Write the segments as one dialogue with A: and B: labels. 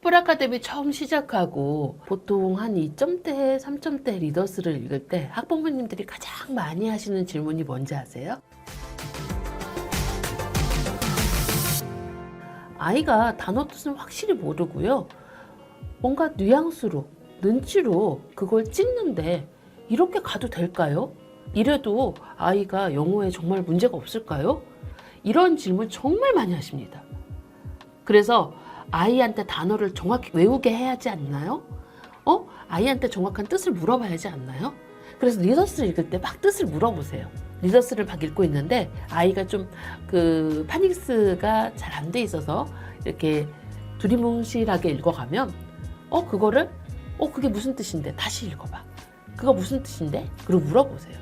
A: 뽀라카데미 처음 시작하고 보통 한 2점대, 3점대 리더스를 읽을 때 학부모님들이 가장 많이 하시는 질문이 뭔지 아세요? 아이가 단어 뜻은 확실히 모르고요. 뭔가 뉘앙스로, 눈치로 그걸 찍는데 이렇게 가도 될까요? 이래도 아이가 영어에 정말 문제가 없을까요? 이런 질문 정말 많이 하십니다. 그래서 아이한테 단어를 정확히 외우게 해야지 않나요? 어? 아이한테 정확한 뜻을 물어봐야지 않나요? 그래서 리더스를 읽을 때 막 뜻을 물어보세요. 리더스를 막 읽고 있는데 아이가 좀 그 파닉스가 잘 안 돼 있어서 이렇게 두리뭉실하게 읽어가면 어 그거를 어 그게 무슨 뜻인데 다시 읽어봐. 그거 무슨 뜻인데? 그리고 물어보세요.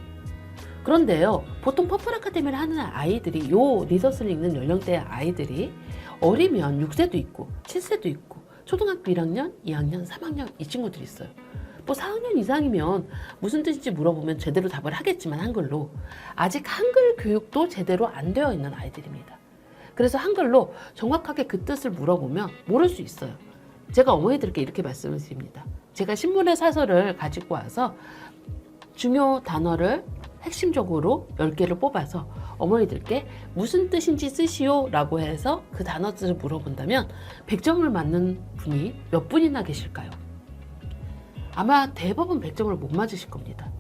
A: 그런데요, 보통 퍼플 아카데미를 하는 아이들이 요 리더스를 읽는 연령대의 아이들이 어리면 6세도 있고 7세도 있고 초등학교 1학년, 2학년, 3학년 이 친구들이 있어요. 뭐 4학년 이상이면 무슨 뜻인지 물어보면 제대로 답을 하겠지만 한글로 아직 한글 교육도 제대로 안 되어 있는 아이들입니다. 그래서 한글로 정확하게 그 뜻을 물어보면 모를 수 있어요. 제가 어머니들께 이렇게 말씀을 드립니다. 제가 신문의 사설을 가지고 와서 중요 단어를 핵심적으로 10개를 뽑아서 어머니들께 무슨 뜻인지 쓰시오 라고 해서 그 단어 뜻을 물어본다면 100점을 맞는 분이 몇 분이나 계실까요? 아마 대부분 100점을 못 맞으실 겁니다.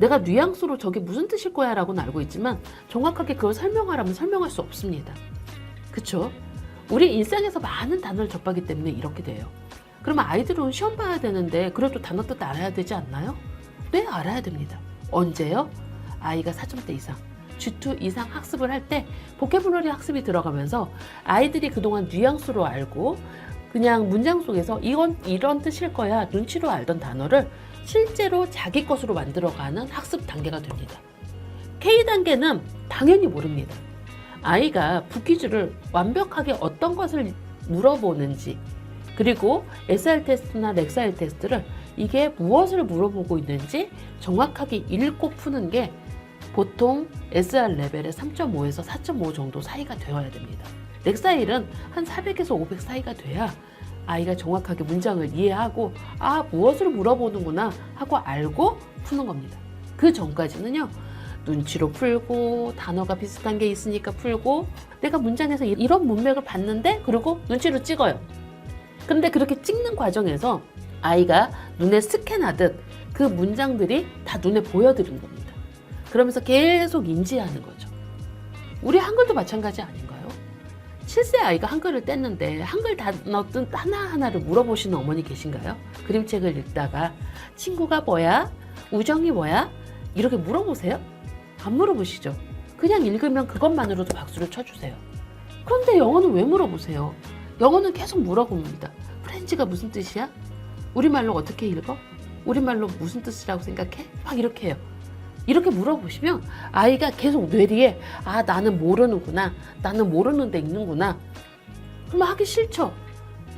A: 내가 뉘앙스로 저게 무슨 뜻일 거야 라고는 알고 있지만 정확하게 그걸 설명하라면 설명할 수 없습니다. 그쵸? 우리 일상에서 많은 단어를 접하기 때문에 이렇게 돼요. 그러면 아이들은 시험 봐야 되는데 그래도 단어 뜻 알아야 되지 않나요? 네, 알아야 됩니다. 언제요? 아이가 4점대 이상, G2 이상 학습을 할 때 보케블러리 학습이 들어가면서 아이들이 그동안 뉘앙스로 알고 그냥 문장 속에서 이건 이런 뜻일 거야 눈치로 알던 단어를 실제로 자기 것으로 만들어가는 학습 단계가 됩니다. K 단계는 당연히 모릅니다. 아이가 부퀴즈를 완벽하게 어떤 것을 물어보는지 그리고 SR 테스트나 렉사일 테스트를 이게 무엇을 물어보고 있는지 정확하게 읽고 푸는 게 보통 SR 레벨의 3.5에서 4.5 정도 사이가 되어야 됩니다. 렉사일은 한 400에서 500 사이가 돼야 아이가 정확하게 문장을 이해하고 아 무엇을 물어보는구나 하고 알고 푸는 겁니다. 그 전까지는요 눈치로 풀고 단어가 비슷한 게 있으니까 풀고 내가 문장에서 이런 문맥을 봤는데 그리고 눈치로 찍어요. 근데 그렇게 찍는 과정에서 아이가 눈에 스캔하듯 그 문장들이 다 눈에 보여드는 겁니다. 그러면서 계속 인지하는 거죠. 우리 한글도 마찬가지 아닌가요? 7세 아이가 한글을 뗐는데 한글 단어 뜻 하나하나를 물어보시는 어머니 계신가요? 그림책을 읽다가 친구가 뭐야? 우정이 뭐야? 이렇게 물어보세요? 안 물어보시죠? 그냥 읽으면 그것만으로도 박수를 쳐주세요. 그런데 영어는 왜 물어보세요? 영어는 계속 물어봅니다. 프렌즈가 무슨 뜻이야? 우리말로 어떻게 읽어? 우리말로 무슨 뜻이라고 생각해? 막 이렇게 해요. 이렇게 물어보시면 아이가 계속 뇌리에 아 나는 모르는구나 나는 모르는데 읽는구나. 그러면 하기 싫죠.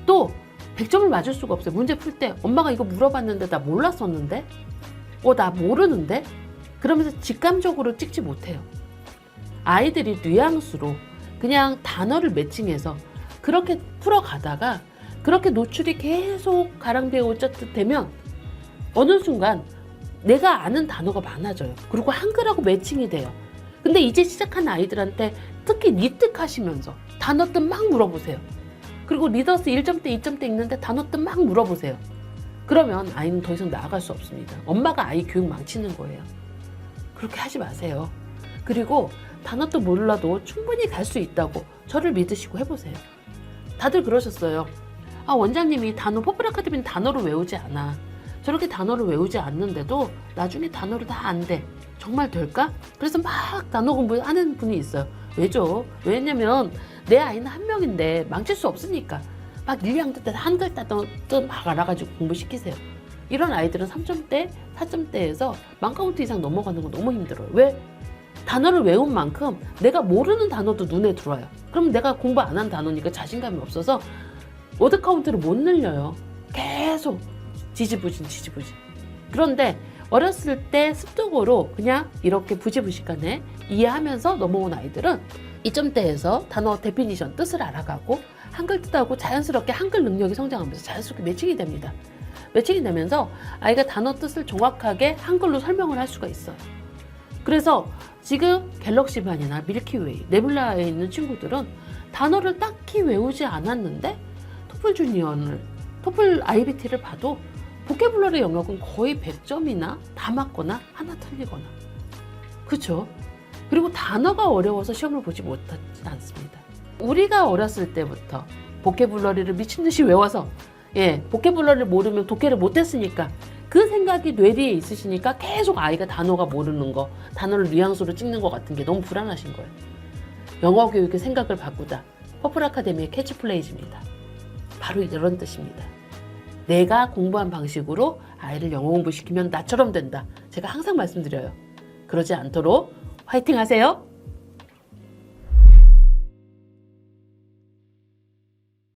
A: 또 100점을 맞을 수가 없어요. 문제 풀 때 엄마가 이거 물어봤는데 나 몰랐었는데? 어 나 모르는데? 그러면서 직감적으로 찍지 못해요. 아이들이 뉘앙스로 그냥 단어를 매칭해서 그렇게 풀어가다가 그렇게 노출이 계속 가랑비에 옷젖듯 되면 어느 순간 내가 아는 단어가 많아져요. 그리고 한글하고 매칭이 돼요. 근데 이제 시작한 아이들한테 특히 니뜩 하시면서 단어 뜻 막 물어보세요. 그리고 리더스 1점대, 2점대 읽는데 단어 뜻 막 물어보세요. 그러면 아이는 더 이상 나아갈 수 없습니다. 엄마가 아이 교육 망치는 거예요. 그렇게 하지 마세요. 그리고 단어 뜻 몰라도 충분히 갈 수 있다고 저를 믿으시고 해보세요. 다들 그러셨어요. 아, 원장님이 단어, 퍼플 아카데미는 단어를 외우지 않아. 저렇게 단어를 외우지 않는데도 나중에 단어를 다 안 돼. 정말 될까? 그래서 막 단어 공부하는 분이 있어요. 왜죠? 왜냐면 내 아이는 한 명인데 망칠 수 없으니까. 막 일량뜻 한 글자 뜻막 알아가지고 공부시키세요. 이런 아이들은 3점대, 4점대에서 만카운트 이상 넘어가는 건 너무 힘들어요. 왜? 단어를 외운 만큼 내가 모르는 단어도 눈에 들어와요. 그럼 내가 공부 안 한 단어니까 자신감이 없어서 워드 카운트를 못 늘려요. 계속 지지부진 지지부진. 그런데 어렸을 때 습득으로 그냥 이렇게 부지부식간에 이해하면서 넘어온 아이들은 2점대에서 단어 데피니션 뜻을 알아가고 한글 뜻하고 자연스럽게 한글 능력이 성장하면서 자연스럽게 매칭이 됩니다. 매칭이 되면서 아이가 단어 뜻을 정확하게 한글로 설명을 할 수가 있어요. 그래서 지금 갤럭시반이나 밀키웨이, 네뷸라에 있는 친구들은 단어를 딱히 외우지 않았는데 토플 주니어를, 토플 IBT를 봐도 보케블러리 영역은 거의 100점이나 다 맞거나 하나 틀리거나. 그렇죠? 그리고 단어가 어려워서 시험을 보지 못하지 않습니다. 우리가 어렸을 때부터 보케블러리를 미친 듯이 외워서 예, 보케블러리를 모르면 독해를 못 했으니까 그 생각이 뇌리에 있으시니까 계속 아이가 단어가 모르는 거, 단어를 뉘앙스로 찍는 것 같은 게 너무 불안하신 거예요. 영어 교육의 생각을 바꾸자. 퍼플 아카데미의 캐치플레이즈입니다. 바로 이런 뜻입니다. 내가 공부한 방식으로 아이를 영어 공부시키면 나처럼 된다. 제가 항상 말씀드려요. 그러지 않도록 화이팅 하세요.